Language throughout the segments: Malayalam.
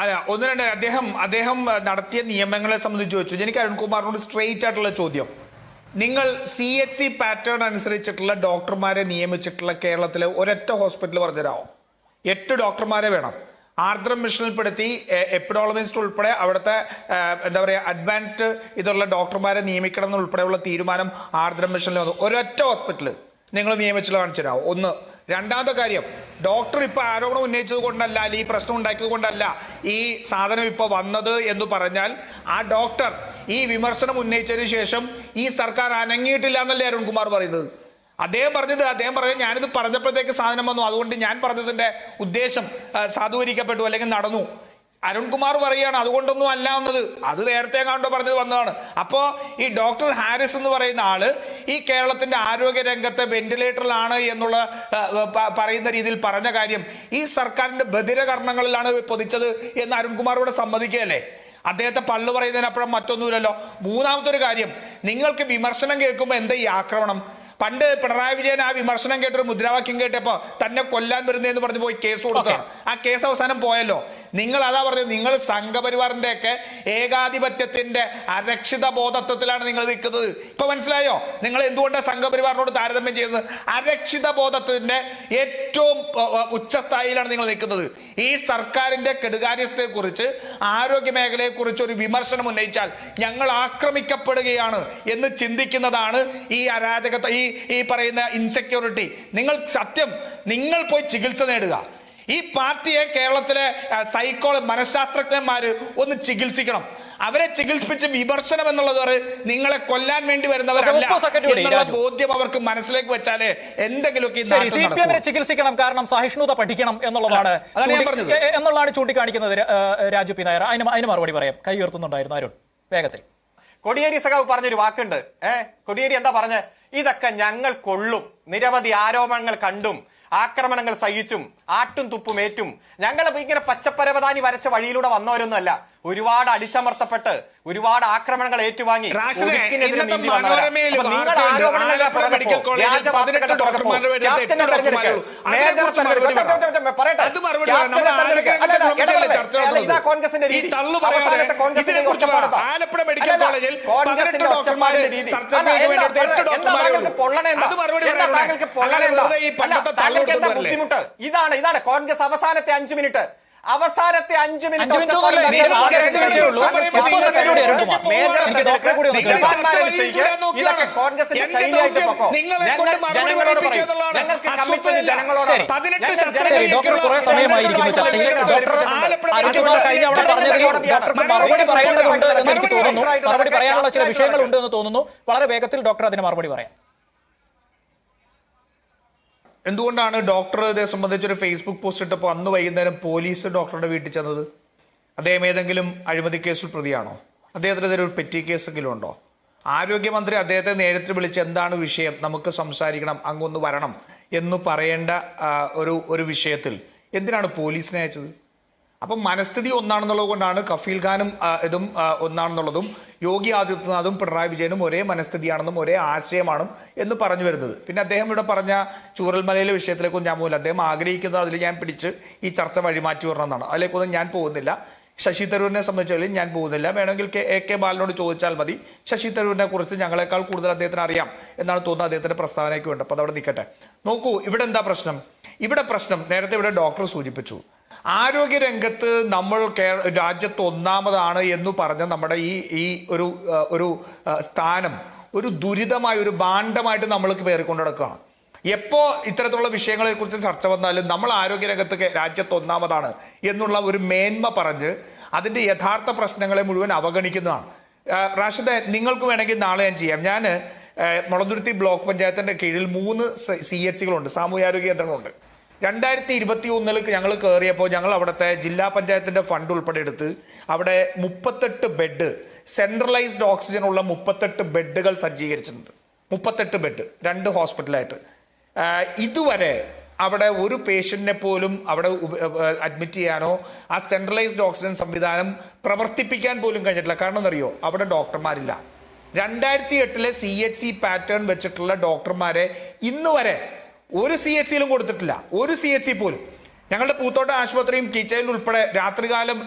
അല്ല ഒന്ന് രണ്ട് അദ്ദേഹം അദ്ദേഹം നടത്തിയ നിയമങ്ങളെ സംബന്ധിച്ച് ചോദിച്ചു. എനിക്ക് അരുൺകുമാറിനോട് സ്ട്രെയിറ്റ് ആയിട്ടുള്ള ചോദ്യം. നിങ്ങൾ സി എച്ച് സി പാറ്റേൺ അനുസരിച്ചിട്ടുള്ള ഡോക്ടർമാരെ നിയമിച്ചിട്ടുള്ള കേരളത്തിലെ ഒരൊറ്റ ഹോസ്പിറ്റൽ പറഞ്ഞുതരാമോ? എട്ട് ഡോക്ടർമാരെ വേണം. ആർദ്രം മിഷനിൽപ്പെടുത്തി എപ്പിഡോളമിസ്റ്റ് ഉൾപ്പെടെ അവിടുത്തെ എന്താ പറയുക അഡ്വാൻസ്ഡ് ഇതുള്ള ഡോക്ടർമാരെ നിയമിക്കണം എന്നുൾപ്പെടെയുള്ള തീരുമാനം ആർദ്രം മിഷനിൽ വന്നു. ഒരൊറ്റ ഹോസ്പിറ്റൽ നിങ്ങൾ നിയമിച്ചുള്ള കാണിച്ചു ഒന്ന് രണ്ടാമത്തെ കാര്യം ഡോക്ടർ ഇപ്പൊ ആരോപണം ഉന്നയിച്ചത് കൊണ്ടല്ല അല്ലെങ്കിൽ ഈ പ്രശ്നം ഉണ്ടാക്കിയത് കൊണ്ടല്ല ഈ സാധനം ഇപ്പൊ വന്നത് എന്ന് പറഞ്ഞാൽ ആ ഡോക്ടർ ഈ വിമർശനം ഉന്നയിച്ചതിന് ശേഷം ഈ സർക്കാർ അനങ്ങിയിട്ടില്ല എന്നല്ലേ അരുൺകുമാർ പറയുന്നത്? അദ്ദേഹം പറഞ്ഞത് അദ്ദേഹം പറഞ്ഞത് ഞാനിത് പറഞ്ഞപ്പോഴത്തേക്ക് സാധനം വന്നു. അതുകൊണ്ട് ഞാൻ പറഞ്ഞതിന്റെ ഉദ്ദേശം സാധൂകരിക്കപ്പെട്ടു അല്ലെങ്കിൽ നടന്നു. അരുൺകുമാർ പറയുകയാണ് അതുകൊണ്ടൊന്നും അല്ല എന്നത്. അത് നേരത്തെ കണ്ടോ പറഞ്ഞത് വന്നതാണ്. അപ്പോൾ ഈ ഡോക്ടർ ഹാരിസ് എന്ന് പറയുന്ന ആൾ ഈ കേരളത്തിന്റെ ആരോഗ്യ രംഗത്തെ വെന്റിലേറ്ററിലാണ് എന്നുള്ള പറയുന്ന രീതിയിൽ പറഞ്ഞ കാര്യം ഈ സർക്കാരിന്റെ ബധിരകർണങ്ങളിലാണ് പൊതിച്ചത് എന്ന് അരുൺകുമാറോട് സമ്മതിക്കുകയല്ലേ? അദ്ദേഹത്തെ പള്ളു പറയുന്നതിനപ്പുറം മറ്റൊന്നുമില്ലല്ലോ. മൂന്നാമത്തെ ഒരു കാര്യം നിങ്ങൾക്ക് വിമർശനം കേൾക്കുമ്പോൾ എന്താ ഈ ആക്രമണം? പണ്ട് പിണറായി വിജയൻ ആ വിമർശനം കേട്ടൊരു മുദ്രാവാക്യം കേട്ടപ്പോൾ തന്നെ കൊല്ലാൻ വരുന്നതെന്ന് പറഞ്ഞു പോയി കേസ് കൊടുക്കണം ആ കേസ് അവസാനം പോയല്ലോ. നിങ്ങൾ അതാ പറഞ്ഞത് നിങ്ങൾ സംഘപരിവാറിന്റെ ഒക്കെ ഏകാധിപത്യത്തിന്റെ അരക്ഷിത ബോധത്വത്തിലാണ് നിങ്ങൾ നിൽക്കുന്നത്. ഇപ്പൊ മനസ്സിലായോ? നിങ്ങൾ എന്തുകൊണ്ടാണ് സംഘപരിവാറിനോട് താരതമ്യം ചെയ്യുന്നത്? അരക്ഷിത ബോധത്തിന്റെ ഏറ്റവും ഉച്ചസ്ഥായിലാണ് നിങ്ങൾ നിൽക്കുന്നത്. ഈ സർക്കാരിന്റെ കെടുകാര്യസ്ഥയെ കുറിച്ച് ആരോഗ്യ മേഖലയെ കുറിച്ച് ഒരു വിമർശനം ഉന്നയിച്ചാൽ ഞങ്ങൾ ആക്രമിക്കപ്പെടുകയാണ് എന്ന് ചിന്തിക്കുന്നതാണ് ഈ അരാജകത്വ ഈ ഈ പറയുന്ന ഇൻസെക്യൂരിറ്റി നിങ്ങൾ സത്യം നിങ്ങൾ പോയി ചികിത്സ നേടുക. ഈ പാർട്ടിയെ കേരളത്തിലെ ആ, സൈക്കോളജി മനഃശാസ്ത്രജ്ഞന്മാര് ഒന്ന് ചികിത്സിക്കണം. അവരെ ചികിത്സിപ്പിച്ച് വിമർശനം എന്നുള്ളത് നിങ്ങളെ കൊല്ലാൻ വേണ്ടി വരുന്നവരല്ല. ബോധ്യം അവർക്ക് മനസ്സിലേക്ക് വെച്ചാലേ എന്തെങ്കിലുമൊക്കെ ഈ സി പി എമ്മിനെ ചികിത്സിക്കണം കാരണം സഹിഷ്ണുത പഠിക്കണം എന്നുള്ളതാണ് എന്നുള്ളതാണ് ചൂണ്ടിക്കാണിക്കുന്നത് രാജു പി. നായർ. അതിന് അതിന് മറുപടി പറയാം. കൈ ഉയർത്തുന്നുണ്ടായിരുന്നു അരുൺ. വേഗത്തിൽ. കൊടിയേരി സഖാവ് പറഞ്ഞൊരു വാക്കുണ്ട്. ഏഹ് കൊടിയേരി എന്താ പറഞ്ഞ? ഇതൊക്കെ ഞങ്ങൾ കൊള്ളും. നിരവധി ആരോപണങ്ങൾ കണ്ടും. ആക്രമണങ്ങൾ സഹിച്ചും ആട്ടും തുപ്പും ഏറ്റും. ഞങ്ങൾ ഇങ്ങനെ പച്ചപ്പരവതാനി വരച്ച വഴിയിലൂടെ വന്നവരൊന്നുമല്ല. ഒരുപാട് അടിച്ചമർത്തപ്പെട്ട് ഒരുപാട് ആക്രമണങ്ങൾ ഏറ്റുവാങ്ങി. കോൺഗ്രസിന്റെ രീതി. കോൺഗ്രസിന്റെ. ആലപ്പുഴ മെഡിക്കൽ കോളേജിൽ കോൺഗ്രസിന്റെ പതിനെട്ട് ഒച്ചപ്പാടിന്റെ രീതി. താങ്കൾക്ക് ബുദ്ധിമുട്ട്? ഇതാണ് ഇതാണ് കോൺഗ്രസ് അവസാനത്തെ അഞ്ചു മിനിറ്റ്. അവസാനത്തെ അഞ്ചു മിനിറ്റ് കോൺഗ്രസിന്റെ ശൈലിയായിട്ട് പൊക്കോ. ജനങ്ങളോട് പറയും. ഞങ്ങൾക്ക് ജനങ്ങളോട് മറുപടി പറയേണ്ടതുണ്ട് എന്ന് എനിക്ക് തോന്നുന്നു. മറുപടി പറയാനുള്ള ചില വിഷയങ്ങളുണ്ട് എന്ന് തോന്നുന്നു. വളരെ വേഗത്തിൽ ഡോക്ടർ അതിന് മറുപടി പറയാം. എന്തുകൊണ്ടാണ് ഡോക്ടർ ഇതേ സംബന്ധിച്ച് ഒരു ഫേസ്ബുക്ക് പോസ്റ്റ് ഇട്ടപ്പോൾ അന്ന് വൈകുന്നേരം പോലീസ് ഡോക്ടറുടെ വീട്ടിൽ ചെന്നത്? അദ്ദേഹം ഏതെങ്കിലും അഴിമതി കേസിൽ പ്രതിയാണോ? അദ്ദേഹത്തിനെതിരെ ഒരു പെറ്റി കേസെങ്കിലും ഉണ്ടോ? ആരോഗ്യമന്ത്രി അദ്ദേഹത്തെ നേരത്തെ വിളിച്ച് എന്താണ് വിഷയം? നമുക്ക് സംസാരിക്കണം അങ്ങൊന്ന് വരണം എന്ന് പറയേണ്ട ഒരു ഒരു വിഷയത്തിൽ എന്തിനാണ് പോലീസിനെ അയച്ചത്? അപ്പം മനസ്ഥിതി ഒന്നാണെന്നുള്ളത് കൊണ്ടാണ് കഫീൽ ഖാനും ഇതും ഒന്നാണെന്നുള്ളതും യോഗി ആദിത്യനാഥും പിണറായി വിജയനും ഒരേ മനസ്ഥിതിയാണെന്നും ഒരേ ആശയമാണ് എന്ന് പറഞ്ഞു വരുന്നത്. പിന്നെ അദ്ദേഹം ഇവിടെ പറഞ്ഞ ചൂരൽമലയിലെ വിഷയത്തിലേക്കൊന്നും ഞാൻ പോകില്ല അദ്ദേഹം ആഗ്രഹിക്കുന്നത് അതിൽ ഞാൻ പിടിച്ച് ഈ ചർച്ച വഴിമാറ്റി വരണമെന്നാണ്. അതിലേക്കൊന്നും ഞാൻ പോകുന്നില്ല. ശശി തരൂരിനെ സംബന്ധിച്ചാലും ഞാൻ പോകുന്നില്ല. വേണമെങ്കിൽ കെ എ കെ ബാലനോട് ചോദിച്ചാൽ മതി. ശശി തരൂരിനെ കുറിച്ച് ഞങ്ങളെക്കാൾ കൂടുതൽ അദ്ദേഹത്തിന് അറിയാം എന്നാണ് തോന്നുന്നത് അദ്ദേഹത്തിന്റെ പ്രസ്താവനയ്ക്ക് വേണ്ടത് അപ്പോൾ അതവിടെ നിൽക്കട്ടെ. നോക്കൂ ഇവിടെ എന്താ പ്രശ്നം? ഇവിടെ പ്രശ്നം നേരത്തെ ഇവിടെ ഡോക്ടർ സൂചിപ്പിച്ചു. ആരോഗ്യ രംഗത്ത് നമ്മൾ കേ- രാജ്യത്ത് ഒന്നാമതാണ് എന്ന് പറഞ്ഞ നമ്മുടെ ഈ ഈ ഒരു ഒരു സ്ഥാനം ഒരു ദുരിതമായ ഒരു ഭാണ്ഡമായിട്ട് നമ്മൾക്ക് പേറിക്കൊണ്ട് നടക്കുകയാണ്. എപ്പോൾ ഇത്തരത്തിലുള്ള വിഷയങ്ങളെ കുറിച്ച് ചർച്ച വന്നാലും നമ്മൾ ആരോഗ്യരംഗത്ത് രാജ്യത്ത് ഒന്നാമതാണ് എന്നുള്ള ഒരു മേന്മ പറഞ്ഞ് അതിന്റെ യഥാർത്ഥ പ്രശ്നങ്ങളെ മുഴുവൻ അവഗണിക്കുന്നതാണ്. റാഷിദ് നിങ്ങൾക്ക് വേണമെങ്കിൽ നാളെ ഞാൻ ചെയ്യാം. ഞാൻ മുളന്തുരുത്തി ബ്ലോക്ക് പഞ്ചായത്തിന്റെ കീഴിൽ മൂന്ന് സി എച്ച് സികളുണ്ട്. സാമൂഹ്യാരോഗ്യ കേന്ദ്രങ്ങളുണ്ട്. രണ്ടായിരത്തി ഇരുപത്തി ഒന്നിൽ ഞങ്ങൾ കയറിയപ്പോൾ ഞങ്ങൾ അവിടുത്തെ ജില്ലാ പഞ്ചായത്തിന്റെ ഫണ്ട് ഉൾപ്പെടെ എടുത്ത് അവിടെ മുപ്പത്തെട്ട് ബെഡ് സെൻട്രലൈസ്ഡ് ഓക്സിജൻ ഉള്ള മുപ്പത്തെട്ട് ബെഡുകൾ സജ്ജീകരിച്ചിട്ടുണ്ട്. മുപ്പത്തെട്ട് ബെഡ് രണ്ട് ഹോസ്പിറ്റലായിട്ട് ഇതുവരെ അവിടെ ഒരു പേഷ്യന്റിനെ പോലും അവിടെ അഡ്മിറ്റ് ചെയ്യാനോ ആ സെൻട്രലൈസ്ഡ് ഓക്സിജൻ സംവിധാനം പ്രവർത്തിപ്പിക്കാൻ പോലും കഴിഞ്ഞിട്ടില്ല. കാരണം എന്നറിയോ അവിടെ ഡോക്ടർമാരില്ല. രണ്ടായിരത്തി എട്ടിലെ സി എച്ച് സി പാറ്റേൺ വെച്ചിട്ടുള്ള ഡോക്ടർമാരെ ഇന്ന് വരെ ഒരു സി എച്ച് സിയിലും കൊടുത്തിട്ടില്ല. ഒരു സി എച്ച് സി പോലും. ഞങ്ങളുടെ പൂത്തോട്ട ആശുപത്രിയും കീച്ചയിൽ ഉൾപ്പെടെ രാത്രികാലം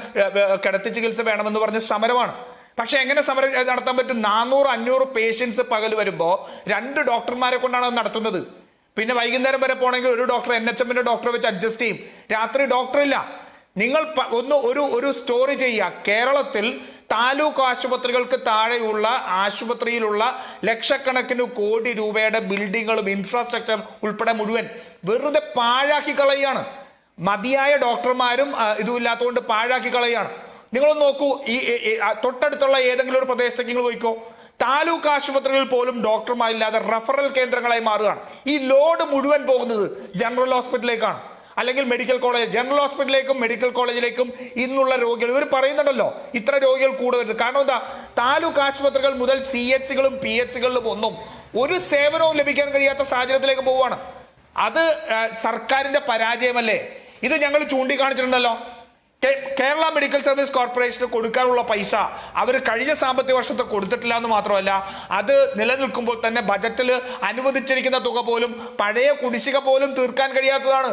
കിടത്തി ചികിത്സ വേണമെന്ന് പറഞ്ഞ സമരമാണ്. പക്ഷെ എങ്ങനെ സമരം നടത്താൻ പറ്റും? നാനൂറ് അഞ്ഞൂറ് പേഷ്യൻസ് പകൽ വരുമ്പോൾ രണ്ട് ഡോക്ടർമാരെ കൊണ്ടാണ് അത് നടത്തുന്നത്. പിന്നെ വൈകുന്നേരം വരെ പോണെങ്കിൽ ഒരു ഡോക്ടർ എൻ എച്ച് എമ്മിന്റെ ഡോക്ടറെ വെച്ച് അഡ്ജസ്റ്റ് ചെയ്യും. രാത്രി ഡോക്ടർ ഇല്ല നിങ്ങൾ ഒന്ന് ഒരു ഒരു സ്റ്റോറി ചെയ്യുക. കേരളത്തിൽ താലൂക്ക് ആശുപത്രികൾക്ക് താഴെയുള്ള ആശുപത്രിയിലുള്ള ലക്ഷക്കണക്കിന് കോടി രൂപയുടെ ബിൽഡിങ്ങുകളും ഇൻഫ്രാസ്ട്രക്ചറും ഉൾപ്പെടെ മുഴുവൻ വെറുതെ പാഴാക്കി കളയാണ്. മതിയായ ഡോക്ടർമാരും ഇതുമില്ലാത്തതുകൊണ്ട് പാഴാക്കി കളയാണ്. നിങ്ങളൊന്ന് നോക്കൂ ഈ തൊട്ടടുത്തുള്ള ഏതെങ്കിലും ഒരു പ്രദേശത്തേക്ക് നിങ്ങൾ പോയിക്കോ. താലൂക്ക് ആശുപത്രികളിൽ പോലും ഡോക്ടർമാരില്ലാതെ റഫറൽ കേന്ദ്രങ്ങളായി മാറുകയാണ്. ഈ ലോഡ് മുഴുവൻ പോകുന്നത് ജനറൽ ഹോസ്പിറ്റലിലേക്കാണ്. അല്ലെങ്കിൽ മെഡിക്കൽ കോളേജ് ജനറൽ ഹോസ്പിറ്റലിലേക്കും മെഡിക്കൽ കോളേജിലേക്കും ഇന്നുള്ള രോഗികൾ ഇവർ പറയുന്നുണ്ടല്ലോ ഇത്ര രോഗികൾ കൂടുതൽ. കാരണം എന്താ? താലൂക്ക് ആശുപത്രികൾ മുതൽ സി എച്ച് കളും പി എച്ച് കളിലും ഒന്നും ഒരു സേവനവും ലഭിക്കാൻ കഴിയാത്ത സാഹചര്യത്തിലേക്ക് പോവുകയാണ്. അത് സർക്കാരിന്റെ പരാജയമല്ലേ? ഇത് ഞങ്ങൾ ചൂണ്ടിക്കാണിച്ചിട്ടുണ്ടല്ലോ. കേരള മെഡിക്കൽ സർവീസ് കോർപ്പറേഷന് കൊടുക്കാനുള്ള പൈസ അവർ കഴിഞ്ഞ സാമ്പത്തിക വർഷത്തെ കൊടുത്തിട്ടില്ല എന്ന് മാത്രമല്ല അത് നിലനിൽക്കുമ്പോൾ തന്നെ ബജറ്റിൽ അനുവദിച്ചിരിക്കുന്ന തുക പോലും പഴയ കുടിശ്ശിക പോലും തീർക്കാൻ കഴിയാത്തതാണ്.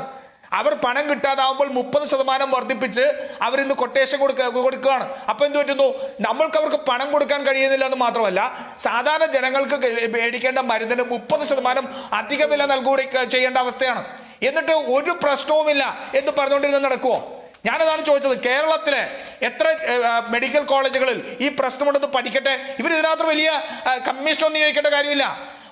അവർ പണം കിട്ടാതാവുമ്പോൾ മുപ്പത് ശതമാനം വർദ്ധിപ്പിച്ച് അവർ ഇന്ന് കൊട്ടേഷൻ കൊടുക്ക കൊടുക്കുകയാണ്. അപ്പൊ എന്ത് പറ്റുന്നു? നമ്മൾക്ക് അവർക്ക് പണം കൊടുക്കാൻ കഴിയുന്നില്ല എന്ന് മാത്രമല്ല സാധാരണ ജനങ്ങൾക്ക് മേടിക്കേണ്ട മരുന്നിന് മുപ്പത് ശതമാനം അധിക വില നൽകുകൂടി ചെയ്യേണ്ട അവസ്ഥയാണ്. എന്നിട്ട് ഒരു പ്രശ്നവുമില്ല എന്ന് പറഞ്ഞുകൊണ്ടിരുന്ന് നടക്കുവോ? ഞാനതാണ് ചോദിച്ചത് കേരളത്തിലെ എത്ര മെഡിക്കൽ കോളേജുകളിൽ ഈ പ്രശ്നമുണ്ടെന്ന് പഠിക്കട്ടെ? ഇവർ ഇതിനകത്ത് വലിയ കമ്മീഷനൊന്നും നിയോഗിക്കേണ്ട കാര്യമില്ല.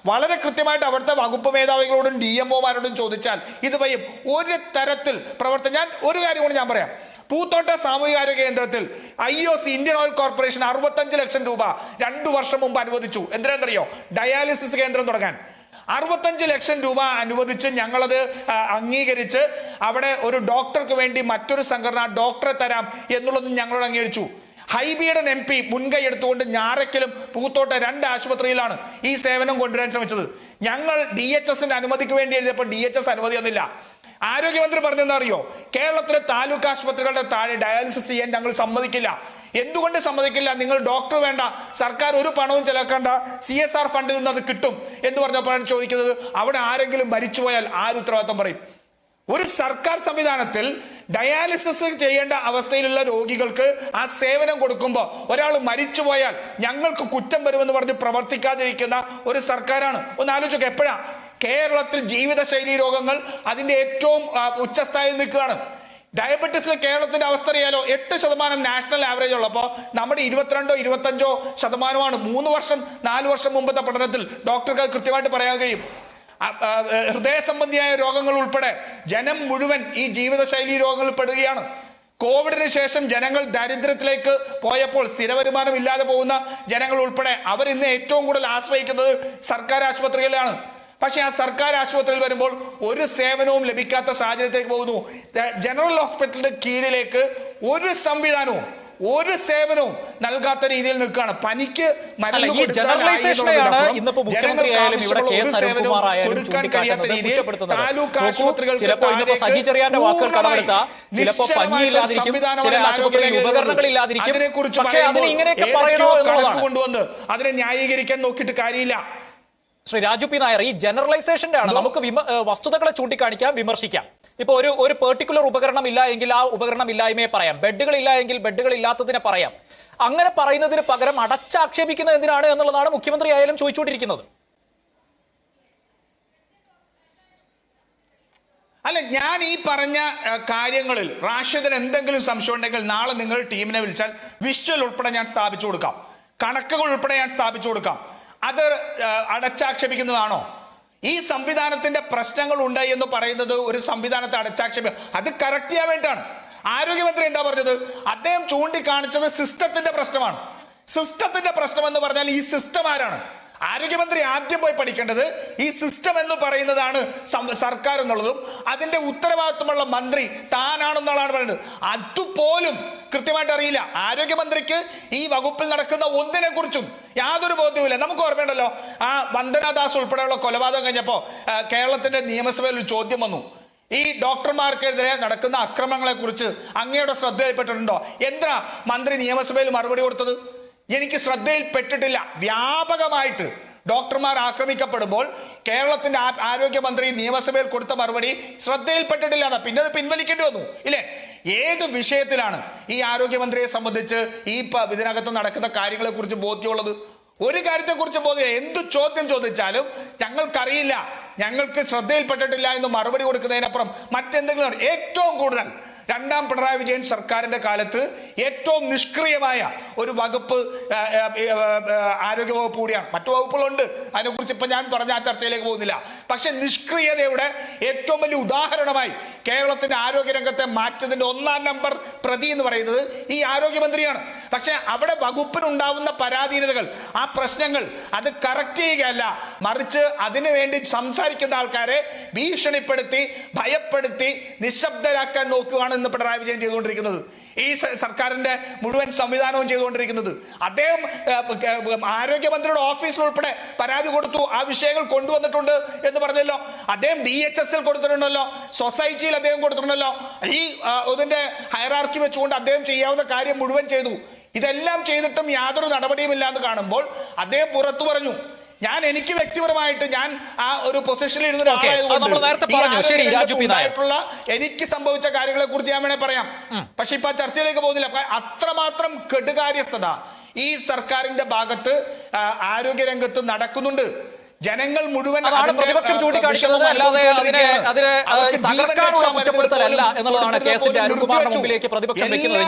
വളരെ കൃത്യമായിട്ട് അവിടുത്തെ വകുപ്പ് മേധാവികളോടും ഡി എം ഒമാരോടും ചോദിച്ചാൽ ഇത് വയ്യും ഒരു തരത്തിൽ പ്രവർത്തനം ഞാൻ ഒരു കാര്യം കൂടി ഞാൻ പറയാം. പൂത്തോട്ട സാമൂഹികാരോഗ്യ കേന്ദ്രത്തിൽ I O C Indian Oil Corporation അറുപത്തഞ്ച് ലക്ഷം രൂപ രണ്ടു വർഷം മുമ്പ് അനുവദിച്ചു. എന്തിനാണെന്നറിയോ? ഡയാലിസിസ് കേന്ദ്രം തുടങ്ങാൻ. അറുപത്തഞ്ച് ലക്ഷം രൂപ അനുവദിച്ച് ഞങ്ങളത് അംഗീകരിച്ച് അവിടെ ഒരു ഡോക്ടർക്ക് വേണ്ടി മറ്റൊരു സംഘടന ഡോക്ടറെ തരാം എന്നുള്ളത് ഞങ്ങളോട് അംഗീകരിച്ചു. ഹൈബിയുടെ എം പി മുൻകൈ എടുത്തുകൊണ്ട് ഞാറയ്ക്കലും പൂത്തോട്ട രണ്ട് ആശുപത്രിയിലാണ് ഈ സേവനം കൊണ്ടുവരാൻ ശ്രമിച്ചത്. ഞങ്ങൾ ഡി എച്ച് എസിന്റെ അനുമതിക്ക് വേണ്ടി എഴുതിയപ്പോൾ ഡി എച്ച് എസ് അനുമതി തന്നില്ല. ആരോഗ്യമന്ത്രി പറഞ്ഞെന്താ അറിയോ? കേരളത്തിലെ താലൂക്ക് ആശുപത്രികളുടെ താഴെ ഡയാലിസിസ് ചെയ്യാൻ ഞങ്ങൾ സമ്മതിക്കില്ല. എന്തുകൊണ്ട് സമ്മതിക്കില്ല? നിങ്ങൾ ഡോക്ടർ വേണ്ട. സർക്കാർ ഒരു പണവും ചെലവാക്കേണ്ട സി എസ് ആർ ഫണ്ടിൽ നിന്ന് അത് കിട്ടും എന്ന് പറഞ്ഞപ്പോഴാണ് ചോദിക്കുന്നത്. അവിടെ ആരെങ്കിലും മരിച്ചുപോയാൽ ആര് ഉത്തരവാദിത്തം പറയും? ഒരു സർക്കാർ സംവിധാനത്തിൽ ഡയാലിസിസ് ചെയ്യേണ്ട അവസ്ഥയിലുള്ള രോഗികൾക്ക് ആ സേവനം കൊടുക്കുമ്പോൾ ഒരാൾ മരിച്ചുപോയാൽ ഞങ്ങൾക്ക് കുറ്റം വരുമെന്ന് പറഞ്ഞ് പ്രവർത്തിക്കാതിരിക്കുന്ന ഒരു സർക്കാരാണ്. ഒന്ന് ആലോചിക്കുക എപ്പോഴാ? കേരളത്തിൽ ജീവിതശൈലി രോഗങ്ങൾ അതിന്റെ ഏറ്റവും ഉച്ചസ്ഥായിൽ നിൽക്കുകയാണ്. ഡയബറ്റീസിൽ കേരളത്തിന്റെ അവസ്ഥ അറിയാലോ? എട്ട് ശതമാനം നാഷണൽ ആവറേജ് ഉള്ളപ്പോൾ നമ്മുടെ ഇരുപത്തിരണ്ടോ ഇരുപത്തഞ്ചോ ശതമാനമാണ്. മൂന്ന് വർഷം നാല് വർഷം മുമ്പത്തെ പഠനത്തിൽ ഡോക്ടർക്ക് കൃത്യമായിട്ട് പറയാൻ കഴിയും. ഹൃദയ സംബന്ധിയായ രോഗങ്ങൾ ഉൾപ്പെടെ ജനം മുഴുവൻ ഈ ജീവിതശൈലി രോഗങ്ങളിൽ പെടുകയാണ്. കോവിഡിന് ശേഷം ജനങ്ങൾ ദാരിദ്ര്യത്തിലേക്ക് പോയപ്പോൾ സ്ഥിര വരുമാനം ഇല്ലാതെ പോകുന്ന ജനങ്ങൾ ഉൾപ്പെടെ അവർ ഇന്ന് ഏറ്റവും കൂടുതൽ ആശ്രയിക്കുന്നത് സർക്കാർ ആശുപത്രികളിലാണ്. പക്ഷെ ആ സർക്കാർ ആശുപത്രിയിൽ വരുമ്പോൾ ഒരു സേവനവും ലഭിക്കാത്ത സാഹചര്യത്തിലേക്ക് പോകുന്നു. ജനറൽ ഹോസ്പിറ്റലിന്റെ കീഴിലേക്ക് ഒരു സംവിധാനവും ഒരു സേവനവും നൽകാത്ത രീതിയിൽ നിൽക്കുകയാണ്. പനിക്ക് ജനറലൈസേഷനെയാണ് ഇന്നിപ്പോ മുഖ്യമന്ത്രി ആയാലും ഇവിടെ കെ എസ് അരുൺകുമാർ ചൂണ്ടിക്കാട്ടുന്നത് ഇന്നിപ്പോ സജി ചെറിയാന്റെ വാക്കുകൾ കടമെടുത്ത. ചിലപ്പോ പഞ്ഞിയില്ലാതിരിക്കും ചില ഉപകരണങ്ങളില്ലാതിരിക്കും. പക്ഷേ അതിന് ഇങ്ങനെയൊക്കെ ഏതൊക്കെയോ പറയണോ എന്നുള്ളതാണ് കൊണ്ടുവന്ന് അതിനെ ന്യായീകരിക്കാൻ നോക്കിയിട്ട് കാര്യമില്ല. ശ്രീ രാജു പി നായർ ഈ ജനറലൈസേഷന്റെ ആണ്. നമുക്ക് വസ്തുതകളെ ചൂണ്ടിക്കാണിക്കാം വിമർശിക്കാം. ഇപ്പൊ ഒരു ഒരു പെർട്ടിക്കുലർ ഉപകരണം ഇല്ല എങ്കിൽ ആ ഉപകരണം ഇല്ലായ്മയെ പറയാം. ബെഡുകൾ ഇല്ല എങ്കിൽ ബെഡുകൾ ഇല്ലാത്തതിനെ പറയാം. അങ്ങനെ പറയുന്നതിന് പകരം അടച്ചാക്ഷേപിക്കുന്നത് എന്തിനാണ് എന്നുള്ളതാണ് മുഖ്യമന്ത്രി ആയാലും ചോദിച്ചുകൊണ്ടിരിക്കുന്നത്. അല്ല ഞാൻ ഈ പറഞ്ഞ കാര്യങ്ങളിൽ റാഷിദിന് എന്തെങ്കിലും സംശയം ഉണ്ടെങ്കിൽ നാളെ നിങ്ങൾ ടീമിനെ വിളിച്ചാൽ വിഷ്വൽ ഉൾപ്പെടെ ഞാൻ സ്ഥാപിച്ചു കൊടുക്കാം. കണക്കുകൾ ഉൾപ്പെടെ ഞാൻ സ്ഥാപിച്ചു കൊടുക്കാം. അത് അടച്ചാക്ഷേപിക്കുന്നതാണോ? ഈ സംവിധാനത്തിന്റെ പ്രശ്നങ്ങൾ ഉണ്ട് എന്ന് പറയുന്നത് ഒരു സംവിധാനത്തെ അടച്ചാക്ഷേപം. അത് കറക്റ്റ് ചെയ്യാൻ വേണ്ടിയിട്ടാണ്. ആരോഗ്യമന്ത്രി എന്താ പറഞ്ഞത്? അദ്ദേഹം ചൂണ്ടിക്കാണിച്ചത് സിസ്റ്റത്തിന്റെ പ്രശ്നമാണ്. സിസ്റ്റത്തിന്റെ പ്രശ്നം എന്ന് പറഞ്ഞാൽ ഈ സിസ്റ്റം ആരാണ്? ആരോഗ്യമന്ത്രി ആദ്യം പോയി പഠിക്കേണ്ടത് ഈ സിസ്റ്റം എന്ന് പറയുന്നതാണ് സർക്കാർ എന്നുള്ളതും അതിന്റെ ഉത്തരവാദിത്വമുള്ള മന്ത്രി താനാണെന്നുള്ളതാണ് പറയുന്നത്. അതുപോലും കൃത്യമായിട്ട് അറിയില്ല. ആരോഗ്യമന്ത്രിക്ക് ഈ വകുപ്പിൽ നടക്കുന്ന ഒന്നിനെ കുറിച്ചും യാതൊരു ബോധ്യവുമില്ല. നമുക്ക് ഓർമ്മയുണ്ടല്ലോ ആ വന്ദനാദാസ് ഉൾപ്പെടെയുള്ള കൊലപാതകം കഴിഞ്ഞപ്പോ കേരളത്തിന്റെ നിയമസഭയിൽ ഒരു ചോദ്യം വന്നു. ഈ ഡോക്ടർമാർക്കെതിരെ നടക്കുന്ന അക്രമങ്ങളെ കുറിച്ച് അങ്ങയുടെ ശ്രദ്ധയിൽപ്പെട്ടിട്ടുണ്ടോ എന്താ മന്ത്രി നിയമസഭയിൽ മറുപടി കൊടുത്തത്? എനിക്ക് ശ്രദ്ധയിൽപ്പെട്ടിട്ടില്ല. വ്യാപകമായിട്ട് ഡോക്ടർമാർ ആക്രമിക്കപ്പെടുമ്പോൾ കേരളത്തിന്റെ ആരോഗ്യമന്ത്രി നിയമസഭയിൽ കൊടുത്ത മറുപടി ശ്രദ്ധയിൽപ്പെട്ടിട്ടില്ല എന്നാ. പിന്നെ അത് പിൻവലിക്കേണ്ടി വന്നു. ഇല്ലേ? ഏത് വിഷയത്തിലാണ് ഈ ആരോഗ്യമന്ത്രിയെ സംബന്ധിച്ച് ഈ ഇതിനകത്ത് നടക്കുന്ന കാര്യങ്ങളെ കുറിച്ച് ബോധ്യമുള്ളത്? ഒരു കാര്യത്തെക്കുറിച്ച് ബോധ്യം എന്ത് ചോദ്യം ചോദിച്ചാലും ഞങ്ങൾക്കറിയില്ല. ഞങ്ങൾക്ക് ശ്രദ്ധയിൽപ്പെട്ടിട്ടില്ല എന്ന് മറുപടി കൊടുക്കുന്നതിനപ്പുറം മറ്റെന്തെങ്കിലും ഏറ്റവും കൂടുതൽ രണ്ടാം പിണറായി വിജയൻ സർക്കാരിന്റെ കാലത്ത് ഏറ്റവും നിഷ്ക്രിയമായ ഒരു വകുപ്പ് ആ, ആ, ആ, ആ, ആരോഗ്യ വകുപ്പ് കൂടിയാണ്. മറ്റു വകുപ്പുകളുണ്ട്. അതിനെക്കുറിച്ച് ഇപ്പം ഞാൻ പറഞ്ഞ ആ ചർച്ചയിലേക്ക് പോകുന്നില്ല. പക്ഷെ നിഷ്ക്രിയതയുടെ ഏറ്റവും വലിയ ഉദാഹരണമായി കേരളത്തിന്റെ ആരോഗ്യരംഗത്തെ മാറ്റത്തിന്റെ ഒന്നാം നമ്പർ പ്രതി എന്ന് പറയുന്നത് ഈ ആരോഗ്യമന്ത്രിയാണ്. പക്ഷെ അവിടെ വകുപ്പിനുണ്ടാവുന്ന പരാധീനതകൾ ആ പ്രശ്നങ്ങൾ അത് കറക്റ്റ് ചെയ്യുകയല്ല. മറിച്ച് അതിനുവേണ്ടി സംസാരിക്കുന്ന ആൾക്കാരെ ഭീഷണിപ്പെടുത്തി ഭയപ്പെടുത്തി നിശബ്ദരാക്കാൻ നോക്കുകയാണ് ഇന്ന് പിണറായി വിജയൻ ചെയ്തുകൊണ്ടിരിക്കുന്നത്. ഈ സർക്കാരിന്റെ മുഴുവൻ സംവിധാനവും ചെയ്തുകൊണ്ടിരിക്കുന്നത്. അദ്ദേഹം ആരോഗ്യമന്ത്രിയുടെ ഓഫീസിൽ ഉൾപ്പെടെ പരാതി കൊടുത്തു. ആ വിഷയങ്ങൾ കൊണ്ടുവന്നിട്ടുണ്ട് എന്ന് പറഞ്ഞല്ലോ. അദ്ദേഹം ഡി എച്ച് എസിൽ കൊടുത്തിട്ടുണ്ടല്ലോ. സൊസൈറ്റിയിൽ അദ്ദേഹം കൊടുത്തിട്ടുണ്ടല്ലോ. ഈ ഇതിന്റെ ഹയറാർക്കി വെച്ചുകൊണ്ട് അദ്ദേഹം ചെയ്യാവുന്ന കാര്യം മുഴുവൻ ചെയ്തു. ഇതെല്ലാം ചെയ്തിട്ടും യാതൊരു നടപടിയുമില്ല എന്ന് കാണുമ്പോൾ അദ്ദേഹം പുറത്തു പറഞ്ഞു. ഞാൻ എനിക്ക് വ്യക്തിപരമായിട്ട് ഞാൻ ആ ഒരു പൊസിഷനിൽ ഇരുന്ന Okay, നമ്മൾ നേരത്തെ പറഞ്ഞു. ശരി, ആരോഗ്യരംഗത്ത് രാജു ഉണ്ടായിട്ടുള്ള എനിക്ക് സംഭവിച്ച കാര്യങ്ങളെ കുറിച്ച് ഞാൻ വേണേ പറയാം. പക്ഷെ ഇപ്പൊ ചർച്ചയിലേക്ക് പോകുന്നില്ല. അത്രമാത്രം കെടുകാര്യസ്ഥത ഈ സർക്കാരിന്റെ ഭാഗത്ത് ആരോഗ്യരംഗത്ത് നടക്കുന്നുണ്ട്. ജനങ്ങൾ മുഴുവൻ അതാണ് പ്രതിപക്ഷം ചൂണ്ടിക്കാണിക്കുന്നത്. അല്ലാതെ അതിനെ അതിനെ തകർക്കാനുള്ള കുറ്റപ്പെടുത്തലല്ല എന്നുള്ളതാണ് കേസിന്റെ. അരുൺകുമാറിന്റെ മുമ്പിലേക്ക് പ്രതിപക്ഷം വെക്കുന്നത്